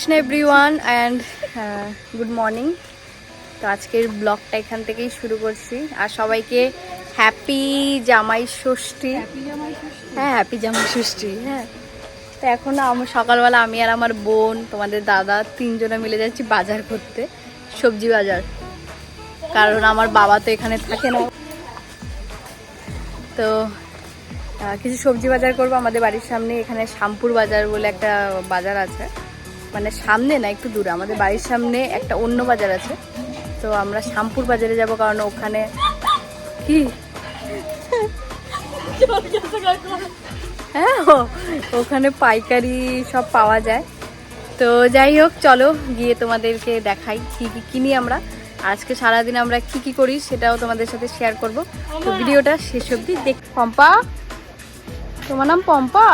Krishna everyone and good morning তো আজকের ব্লগটা এখান থেকেই শুরু করছি। আর সবাইকে হ্যাপি জামাই ষষ্ঠী। হ্যাঁ হ্যাপি জামাই ষষ্ঠী হ্যাঁ। তো এখন আমার সকালবেলা আমি আর আমার বোন তোমাদের দাদা তিনজনে মিলে যাচ্ছি বাজার করতে সবজি বাজার। কারণ আমার বাবা তো এখানে থাকে না। তো কিছু সবজি বাজার করব। আমাদের বাড়ির সামনে এখানে শামপুর বাজার বলে একটা বাজার আছে। মানে সামনে না একটু দূরে আমাদের বাড়ির সামনে একটা অন্য বাজার আছে। তো আমরা শামপুর বাজারে যাব কারণ ওখানে কি? হ্যাঁ ওখানে পাইকারি সব পাওয়া যায়। তো যাই হোক চলো গিয়ে তোমাদেরকে দেখাই কি কি কিনি আমরা। আজকে সারাদিন আমরা কি কি করি সেটাও তোমাদের সাথে শেয়ার করব। তো ভিডিওটা শেষ অবধি দেখ পম্পা? তোমার নাম পম্পা?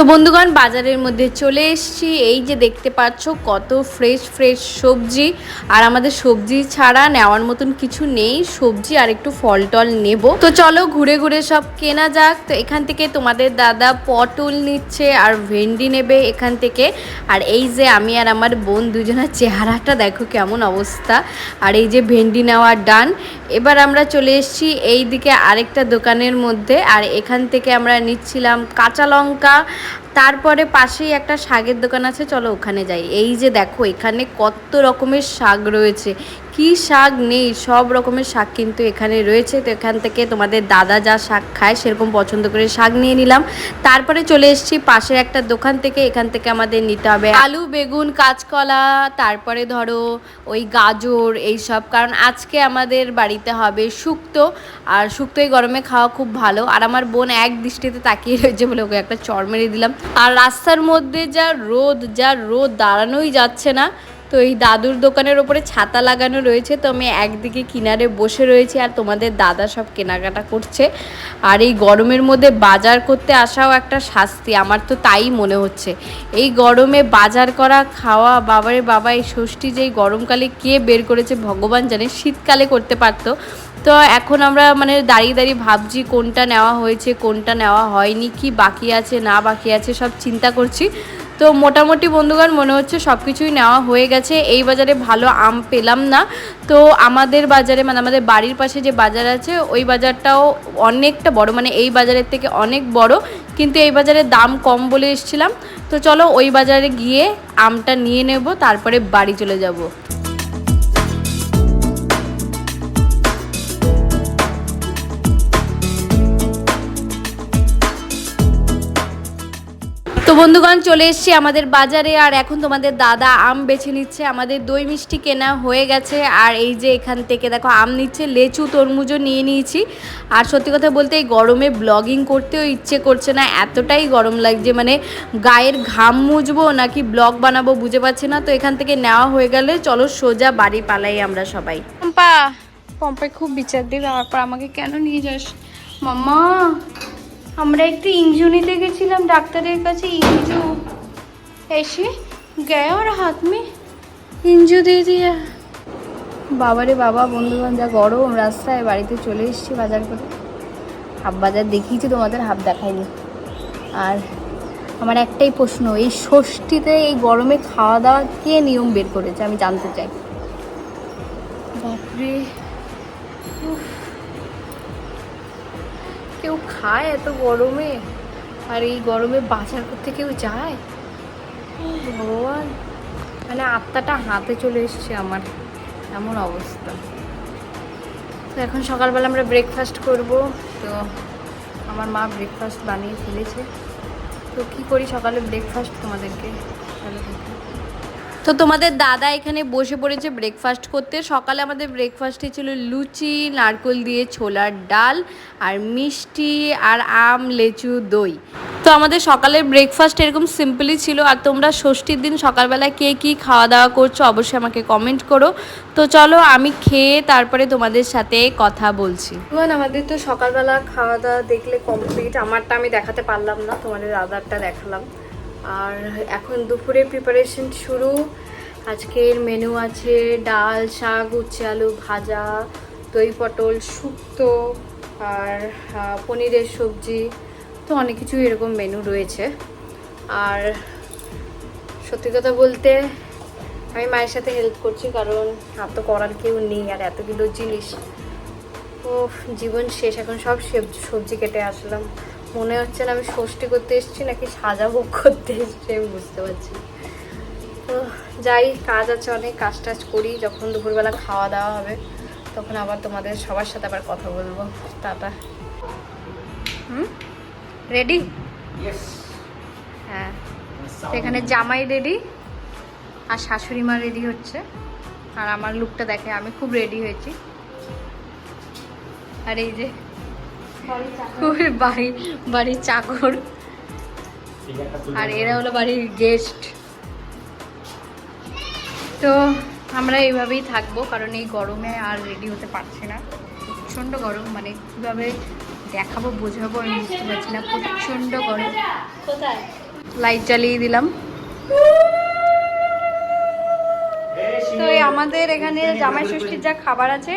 তো বন্ধুগণ, বাজারের মধ্যে চলে এসেছি। এই যে দেখতে পাচ্ছ, কত ফ্রেশ ফ্রেশ সবজি। আর আমাদের সবজি ছাড়া নেওয়ার মতন কিছু নেই। সবজি আর একটু ফল টল নেব। তো চলো ঘুরে ঘুরে সব কেনা যাক। তো এখান থেকে তোমাদের দাদা পটল নিচ্ছে আর ভেন্ডি নেবে এখান থেকে। আর এই যে আমি আর আমার বোন দুজনের চেহারাটা, দেখো কেমন অবস্থা। আর এই যে ভেন্ডি নেওয়ার ডান। এবার আমরা চলে এসেছি এই দিকে আরেকটা দোকানের মধ্যে। আর এখান থেকে আমরা নিচ্ছিলাম কাঁচা লঙ্কা। তারপরে পাশেই একটা শাকের দোকান আছে, চলো ওখানে যাই। এই যে দেখো, এখানে কত রকমের শাক রয়েছে। কি শাক নেই? সব রকমের শাক কিন্তু এখানে রয়েছে। তো এখান থেকে তোমাদের দাদা যা শাক খায়, সেরকম পছন্দ করে শাক নিয়ে নিলাম। তারপরে চলে এসেছি পাশের একটা দোকান থেকে। এখান থেকে আমাদের নিতে হবে আলু, বেগুন, কাঁচকলা, তারপরে ধরো ওই গাজর এই সব কারণ আজকে আমাদের বাড়িতে হবে শুক্তো। আর শুক্তো এই গরমে খাওয়া খুব ভালো। আর আমার বোন এক দৃষ্টিতে তাকিয়ে রয়েছে বলে ওকে একটা চড় মেরে দিলাম। আর রাস্তার মধ্যে যা রোদ যা রোদ, দাঁড়ানোই যাচ্ছে না। তো এই দাদুর দোকানের ওপরে ছাতা লাগানো রয়েছে, তো আমি একদিকে কিনারে বসে রয়েছি আর তোমাদের দাদা সব কেনাকাটা করছে। আর এই গরমের মধ্যে বাজার করতে আসাও একটা শাস্তি, আমার তো তাই মনে হচ্ছে। এই গরমে বাজার করা, খাওয়া, বাবারে বাবা, এই ষষ্ঠী যে গরমকালে কে বের করেছে ভগবান জানে, শীতকালে করতে পারতো। তো এখন আমরা মানে দাঁড়িয়ে দাঁড়িয়ে ভাবছি কোনটা নেওয়া হয়েছে, কোনটা নেওয়া হয়নি, কি বাকি আছে, না বাকি আছে, সব চিন্তা করছি। তো মোটামুটি বন্ধুগণ, মনে হচ্ছে সব কিছুই নেওয়া হয়ে গেছে। এই বাজারে ভালো আম পেলাম না। তো আমাদের বাজারে মানে আমাদের বাড়ির পাশে যে বাজার আছে, ওই বাজারটাও অনেকটা বড় মানে এই বাজারের থেকে অনেক বড়। কিন্তু এই বাজারে দাম কম বলে এসেছিলাম। তো চলো ওই বাজারে গিয়ে আমটা নিয়ে নেব, তারপরে বাড়ি চলে যাব। তো বন্ধুগণ, চলে এসেছি আমাদের বাজারে। আর এখন তোমাদের দাদা আম বেছে নিচ্ছে। আমাদের দই মিষ্টি কেনা হয়ে গেছে। আর এই যে এখান থেকে দেখো, আম নিচ্ছে, লেচু, তরমুজও নিয়ে নিয়েছি। আর সত্যি কথা বলতে, এই গরমে ব্লগিং করতেও ইচ্ছে করছে না। এতটাই গরম লাগছে মানে গায়ের ঘাম মুজবো নাকি ব্লগ বানাবো বুঝে পাচ্ছি না। তো এখান থেকে নেওয়া হয়ে গেলে চলো সোজা বাড়ি পালাই আমরা সবাই। পম্পা পম্পায় খুব বিচার দিবে তারপর আমাকে কেন নিয়ে যাস? মাম্মা আমরা একটু ইঞ্জু নিতে গেছিলাম, ডাক্তারের কাছে ইঞ্জু এসে গায়ে ওর হাত মে ইঞ্জু দিয়ে দিয়ে। বাবারে বাবা বন্ধু যা গরম, রাস্তায় বাড়িতে চলে এসছি বাজার করে। হাফ বাজার দেখিয়েছি, তোমাদের হাফ দেখাইনি। আর আমার একটাই প্রশ্ন, এই ষষ্ঠীতে এই গরমে খাওয়া দাওয়া কে নিয়ম বের করেছে? আমি জানতে চাই। বাপরে। কেউ খায় এত গরমে? আর এই গরমে বাজার করতে কেউ যায়? ভগবান। মানে আত্মাটা হাতে চলে এসছে আমার। এমন অবস্থা। তো এখন সকালবেলা আমরা ব্রেকফাস্ট করব। তো আমার মা ব্রেকফাস্ট বানিয়ে ফেলেছে। তো কী করি সকালে ব্রেকফাস্ট তোমাদেরকে? তাহলে। তো তোমাদের দাদা এখানে বসে পড়েছে ব্রেকফাস্ট করতে। সকালে আমাদের ব্রেকফাস্টে ছিল লুচি, নারকোল দিয়ে ছোলার ডাল আর মিষ্টি আর আম, লেচু, দই। তো আমাদের সকালের ব্রেকফাস্ট এরকম সিম্পলই ছিল। আর তোমরা ষষ্ঠীর দিন সকালবেলা কে কী খাওয়া দাওয়া করছ অবশ্যই আমাকে কমেন্ট করো। তো চলো আমি খেয়ে তারপরে তোমাদের সাথে কথা বলছি। আমাদের তো সকালবেলা খাওয়া দাওয়া দেখলে কমপ্লিট আমারটা আমি দেখাতে পারলাম না, তোমাদের দাদারটা দেখালাম। আর এখন দুপুরে প্রিপারেশন শুরু। আজকের মেনু আছে ডাল, শাক, উচ্ছে আলু ভাজা, দই পটল, শুক্তো আর পনিরের সবজি। তো অনেক কিছু এরকম মেনু রয়েছে। আর সত্যি কথা বলতে আমি মায়ের সাথে হেল্প করছি কারণ আর তো করার কেউ নেই আর এতগুলো জিনিস। ও জীবন শেষ, এখন সব সবজি সবজি কেটে আসলাম। মনে হচ্ছে না আমি ষষ্ঠী করতে এসেছি নাকি সাজাবো করতে এসেছি আমি বুঝতে পারছি তো যাই কাজ আছে অনেক কাজ টাজ করি যখন দুপুরবেলা খাওয়া দাওয়া হবে তখন আবার তোমাদের সবার সাথে আবার কথা বলব। টাটা। হুম? রেডি হ্যাঁ। এখানে জামাই রেডি আর শাশুড়ি মা রেডি হচ্ছে আর আমার লুকটা দেখে আমি খুব রেডি হয়েছি। আর এই যে খুবই বাড়ি বাড়ির চাকর। আর এরা হলো বাড়ির গেস্ট তো আমরা এইভাবেই থাকব কারণ এই গরমে আর রেডি হতে পারছি না। প্রচণ্ড গরম মানে কীভাবে দেখাবো বোঝাবো আমি বুঝতে পারছি না। প্রচণ্ড গরম। কোথায়? লাইট জ্বালিয়ে দিলাম। তো আমাদের এখানে জামাই ষষ্ঠীর যা খাবার আছে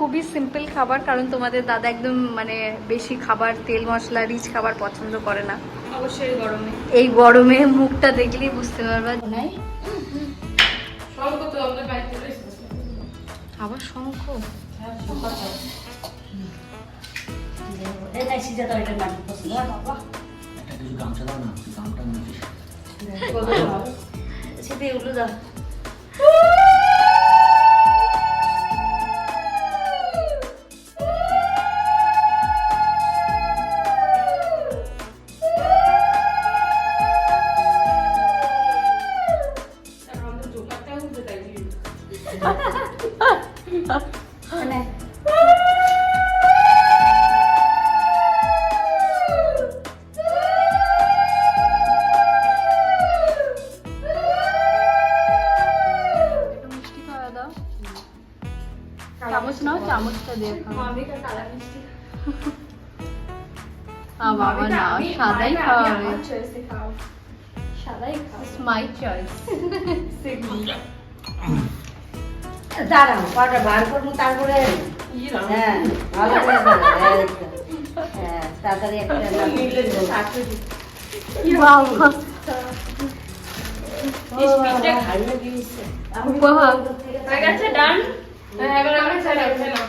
খুবই সিম্পল খাবার কারণ তোমাদের দাদা একদম মানে বেশি খাবার তেল মশলা রিচ খাবার পছন্দ করে না। অবশ্যই গরমে। এই গরমে মুখটা দেখলেই বুঝতে পারবা। নাই। আবার শঙ্খ? মুছিস সেটা এগুলো দাও। আ বাবা না সাদাই খাওয়া হবে আমার খাও। সাদাই খাও। মাই চয়েস দাঁড়াও কটা বার করব তারপরে ই রাম। হ্যাঁ ভালো করে। হ্যাঁ তাড়াতাড়ি একটা মিলে যে শাশুড়ি। বাবা বাবা হয়ে গেছে, done? হ্যাঁ, এবার আমরা চাইলে উঠে নাও।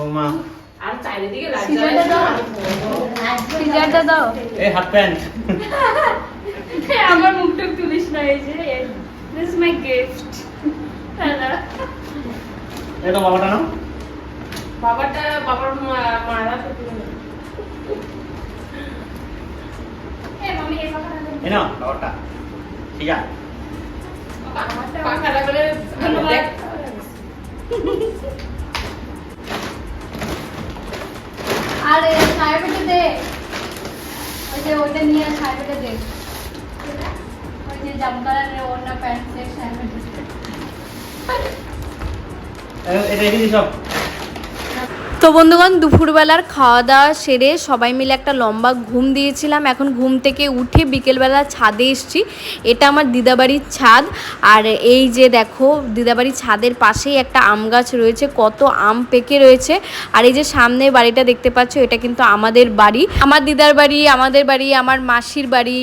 ও মা আর চারিদিকে সিজারটা দাও। সিজারটা দাও। এই হাফ প্যান্ট। আমার মুখটা তুলিস না এই যে দিস মাই গিফট তো বাবাটা নাও। বাবাটা বাবার মারা তো এই বাবাটা ঠিক আছে। পাখাটা করে দেখ আরে ছায়া পেটে দে ওই যে ওইটা নিয়ে ছায়া পেটে দে ওই যে জাম কালারের ওড়না প্যান্ট সেট ছায়া পেটে দে। এ- এটা রেখে দিস সব তো বন্ধুগণ, দুপুরবেলার খাওয়া দাওয়া সেরে সবাই মিলে একটা লম্বা ঘুম দিয়েছিলাম। এখন ঘুম থেকে উঠে বিকেলবেলা ছাদে এসছি। এটা আমার দিদাবাড়ির ছাদ। আর এই যে দেখো, দিদাবাড়ির ছাদের পাশেই একটা আম গাছ রয়েছে। কত আম পেকে রয়েছে। আর এই যে সামনে বাড়িটা দেখতে পাচ্ছ, এটা কিন্তু আমাদের বাড়ি। আমার দিদার বাড়ি, আমাদের বাড়ি, আমার মাসির বাড়ি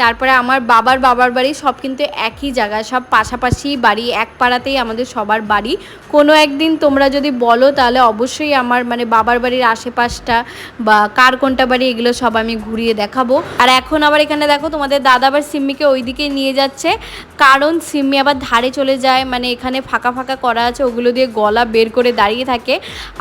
তারপরে আমার বাবার বাবার বাড়ি সব কিন্তু একই জায়গায়, সব পাশাপাশি বাড়ি, এক পাড়াতেই আমাদের সবার বাড়ি। কোনো একদিন তোমরা যদি বলো তাহলে অবশ্যই আমার মানে বাবার বাড়ির আশেপাশটা বা কার কোনটা বাড়ি এগুলো সব আমি ঘুরিয়ে দেখাবো। আর এখন আবার এখানে দেখো তোমাদের দাদা আবার সিম্মিকে ওইদিকে নিয়ে যাচ্ছে। কারণ সিম্মি আবার ধারে চলে যায় মানে এখানে ফাঁকা ফাঁকা করা আছে, ওগুলো দিয়ে গলা বের করে দাঁড়িয়ে থাকে।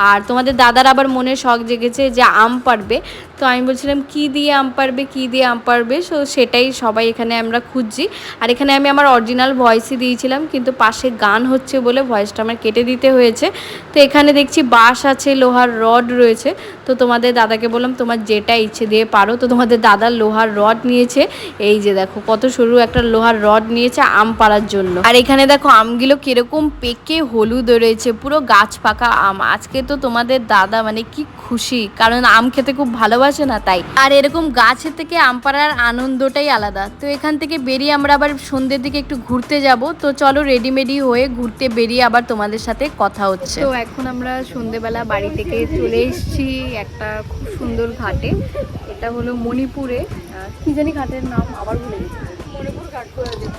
আর তোমাদের দাদার আবার মনে শখ জেগেছে যে আম পারবে তো আমি বলছিলাম, কি দিয়ে আম পারবে, কী দিয়ে আম পারবে? সো সেটাই সবাই এখানে আমরা খুঁজছি। আর এখানে আমি আমার অরিজিনাল ভয়েসই দিয়েছিলাম, কিন্তু পাশে গান হচ্ছে বলে ভয়েসটা আমার কেটে দিতে হয়েছে। তো এখানে দেখছি বাঁশ আছে, লোহার রড রয়েছে। তো তোমাদের দাদাকে বললাম, তোমার যেটা ইচ্ছে দিয়ে পারো। তো তোমাদের দাদা লোহার রড নিয়েছে। এই যে দেখো, কত সরু একটা লোহার রড নিয়েছে আম পাড়ার জন্য। আর এখানে দেখো, আমগুলো কীরকম পেকে হলুদ রয়েছে, পুরো গাছ পাকা আম। আজকে তো তোমাদের দাদা মানে কি খুশি, কারণ আম খেতে খুব ভালোবাসে না তাই। আর এরকম গাছের থেকে আম পাড়ার আনন্দটাই আলাদা। তো এখান থেকে বেরিয়ে আমরা আবার সন্ধ্যের দিকে একটু ঘুরতে যাব। তো চলো রেডিমেডি হয়ে ঘুরতে বেরিয়ে আবার তোমাদের সাথে কথা হচ্ছে। তো এখন আমরা সন্ধ্যেবেলা বাড়ি থেকে চলে এসেছি। একটা খুব সুন্দর ঘাটে। এটা হলো মণিপুরে কি জানি ঘাটের নাম, আবার ভুলে গেছি।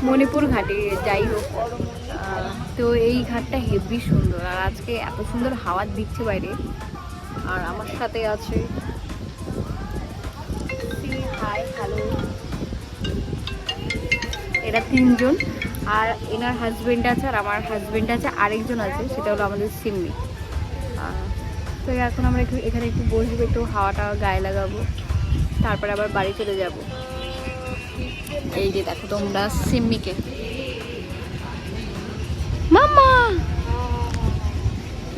মণিপুর ঘাটে যাই হোক। তো এই ঘাটটা হেভি সুন্দর। আর আজকে এত সুন্দর হাওয়া দিচ্ছে বাইরে। আর আমার সাথে আছে এরা তিনজন। আর এনার হাজবেন্ড আছে আর আমার হাজবেন্ড আছে, আরেকজন আছে, সেটা হলো আমাদের সিম্মি তো এখন আমরা একটু এখানে একটু বসবো একটু হাওয়াটা গায়ে লাগাবো। তারপরে আবার বাড়ি চলে যাব। এই যে দেখো তোমরা সিম্মিকে। মামা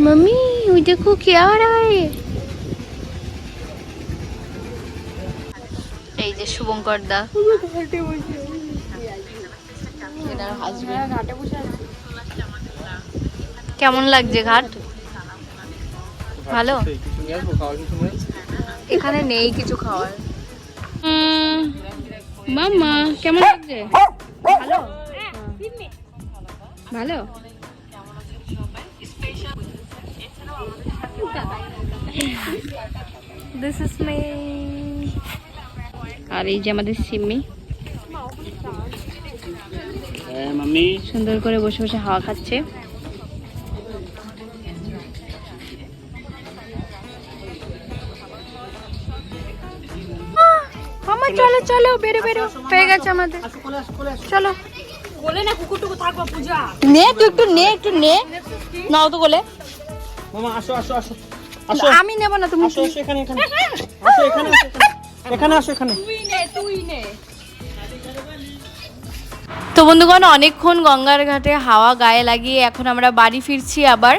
মামি ওই দেখো কে এই যে শুভঙ্কর দা। কেমন লাগছে ঘাট? ভালো? এখানে নেই কিছু খাওয়ার। মাম্মা কেমন লাগছে? ভালো? ভালো? দিস ইজ মি আর এই যে আমাদের সিম্মি। মাম্মি। সুন্দর করে বসে বসে হাওয়া খাচ্ছে। চলো চলো বেরো বেরো হয়ে গেছে আমাদের। চলো। নে তুই একটু নে একটু নে। নাও তো মামা আসো আসো আসো। আসো। আমি নেব না তুমি আসো আসো এখানে এখানে। আসো এখানে আসো, এখানে। এখানে আসো এখানে। তো বন্ধুগণ অনেকক্ষণ গঙ্গার ঘাটে হাওয়া গায়ে লাগিয়ে এখন আমরা বাড়ি ফিরছি আবার।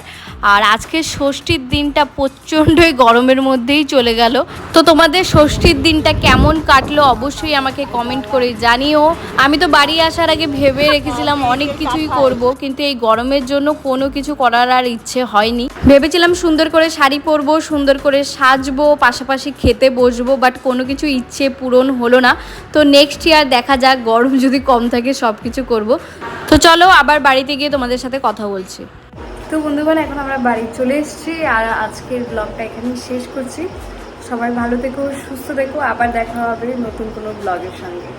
আর আজকে ষষ্ঠীর দিনটা প্রচণ্ডই গরমের মধ্যেই চলে গেল। তো তোমাদের ষষ্ঠীর দিনটা কেমন কাটলো অবশ্যই আমাকে কমেন্ট করে জানিও। আমি তো বাড়ি আসার আগে ভেবে রেখেছিলাম অনেক কিছুই করব, কিন্তু এই গরমের জন্য কোনো কিছু করার আর ইচ্ছে হয়নি। ভেবেছিলাম সুন্দর করে শাড়ি পরবো, সুন্দর করে সাজবো, পাশাপাশি খেতে বসবো বাট কোনো কিছু ইচ্ছে পূরণ হলো না। তো নেক্সট ইয়ার দেখা যাক, গরম যদি কম থাকে সব কিছু করব। তো চলো আবার বাড়িতে গিয়ে তোমাদের সাথে কথা বলছি। তো বন্ধুগণ, এখন আমরা বাড়ি চলে এসেছি আর আজকের ব্লগটা এখানেই শেষ করছি সবাই ভালো থেকো, সুস্থ থেকো আবার দেখা হবে নতুন কোনো ব্লগের সঙ্গে।